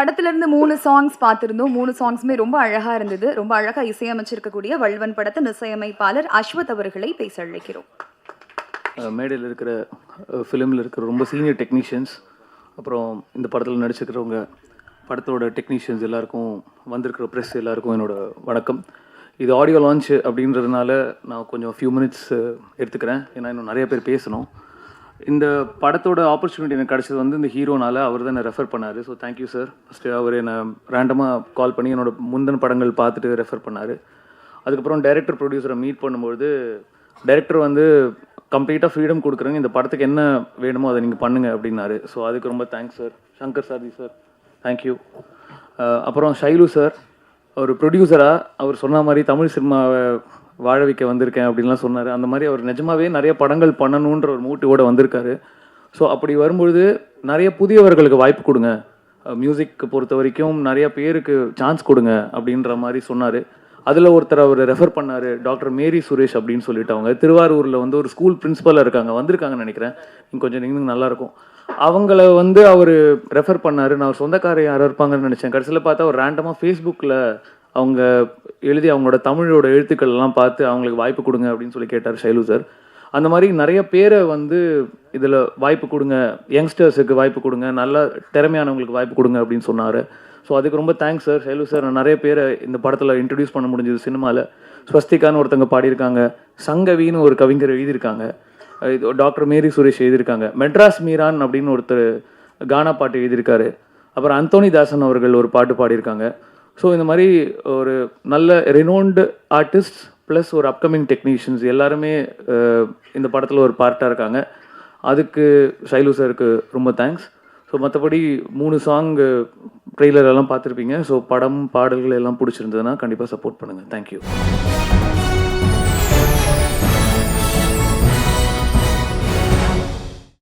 படத்துலேருந்து மூணு சாங்ஸ் பார்த்துருந்தோம். மூணு சாங்ஸுமே ரொம்ப அழகாக இருந்தது. ரொம்ப அழகாக இசையமைச்சிருக்கக்கூடிய வல்வன் படத்தின் இசையமைப்பாளர் அஸ்வத் அவர்களை பேச அழைக்கிறோம். மேடையில் இருக்கிற ஃபிலிமில் இருக்கிற ரொம்ப சீனியர் டெக்னீஷியன்ஸ் அப்புறம் இந்த படத்தில் நடிச்சிருக்கிறவங்க படத்தோட டெக்னீஷியன்ஸ் எல்லாருக்கும் வந்திருக்கிற ப்ரெஸ் எல்லாருக்கும் என்னோடய வணக்கம். இது ஆடியோ லான்ச் அப்படின்றதுனால நான் கொஞ்சம் ஃபியூ மினிட்ஸ் எடுத்துக்கிறேன். ஏன்னா இன்னும் நிறைய பேர் பேசணும். இந்த படத்தோட ஆப்பர்ச்சுனிட்டி எனக்கு கிடச்சது வந்து இந்த ஹீரோனால் அவர் தான் என்னை ரெஃபர் பண்ணார். So thank you sir first அவர் என்னை ரேண்டமாக கால் பண்ணி என்னோட முந்தின படங்கள் பார்த்துட்டு ரெஃபர் பண்ணார். அதுக்கப்புறம் டைரக்டர் ப்ரொடியூசரை மீட் பண்ணும்பொழுது டைரக்டர் வந்து கம்ப்ளீட்டாக ஃப்ரீடம் கொடுக்குறேங்க. இந்த படத்துக்கு என்ன வேணுமோ அதை நீங்கள் பண்ணுங்கள் அப்படின்னாரு. ஸோ அதுக்கு ரொம்ப தேங்க்ஸ் சார் சங்கர் சாதி சார் தேங்க்யூ அப்புறம் ஷைலு சார் ஒரு ப்ரொடியூசராக அவர் சொன்ன மாதிரி தமிழ் சினிமாவை வாழ வைக்க வந்திருக்கேன் அப்படின்லாம் சொன்னார். அந்த மாதிரி அவர் நிஜமாவே நிறைய படங்கள் பண்ணணுன்ற ஒரு மூட்டிவோட வந்திருக்காரு. ஸோ அப்படி வரும்பொழுது நிறைய புதியவர்களுக்கு வாய்ப்பு கொடுங்க. மியூசிக் பொறுத்த வரைக்கும் நிறைய பேருக்கு சான்ஸ் கொடுங்க அப்படின்ற மாதிரி சொன்னார். அதில் ஒருத்தர் அவர் ரெஃபர் பண்ணார் டாக்டர் மேரி சுரேஷ் அப்படின்னு சொல்லிட்டு அவங்க. திருவாரூரில் வந்து ஒரு ஸ்கூல் பிரின்ஸிபலாக இருக்காங்க வந்திருக்காங்கன்னு நினைக்கிறேன். கொஞ்சம் நீங்கள் நல்லாயிருக்கும் அவங்கள வந்து அவர் ரெஃபர் பண்ணார். நான் ஒரு சொந்தக்காரர் யாரோ இருப்பாங்கன்னு நினச்சேன். கடைசியில் பார்த்தா ஒரு ரேண்டமாக ஃபேஸ்புக்கில் அவங்க எழுதி அவங்களோட தமிழோட எழுத்துக்கள் எல்லாம் பார்த்து அவங்களுக்கு வாய்ப்பு கொடுங்க அப்படின்னு சொல்லி கேட்டார் ஷைலு சார். அந்த மாதிரி நிறைய பேரை வந்து இதில் வாய்ப்பு கொடுங்க யங்ஸ்டர்ஸுக்கு வாய்ப்பு கொடுங்க நல்ல திறமையானவங்களுக்கு வாய்ப்பு கொடுங்க அப்படின்னு சொன்னார். ஸோ அதுக்கு ரொம்ப தேங்க்ஸ் சார் ஷைலு சார் நான் நிறைய பேரை இந்த படத்தில் இன்ட்ரடியூஸ் பண்ண முடிஞ்சது சினிமாவில் ஸ்வஸ்திகான்னு ஒருத்தங்க பாடியிருக்காங்க. சங்கவின்னு ஒரு கவிஞர் எழுதியிருக்காங்க. இது டாக்டர் மேரி சுரேஷ் எழுதியிருக்காங்க. மெட்ராஸ் மீரான் அப்படின்னு ஒருத்தர் கானா பாட்டு எழுதியிருக்காரு. அப்புறம் அந்தோனி தாசன் அவர்கள் ஒரு பாட்டு பாடியிருக்காங்க. ஸோ இந்த மாதிரி ஒரு நல்ல ரெனோன்டு ஆர்டிஸ்ட் ப்ளஸ் ஒரு அப்கமிங் டெக்னீஷியன்ஸ் எல்லாருமே இந்த படத்தில் ஒரு பார்ட்டாக இருக்காங்க. அதுக்கு ஷைலு சாருக்கு ரொம்ப தேங்க்ஸ் ஸோ மற்றபடி மூணு சாங் ட்ரெய்லர் எல்லாம் பார்த்துருப்பீங்க. ஸோ படம் பாடல்கள் எல்லாம் பிடிச்சிருந்ததுன்னா கண்டிப்பாக சப்போர்ட் பண்ணுங்கள் தேங்க்யூ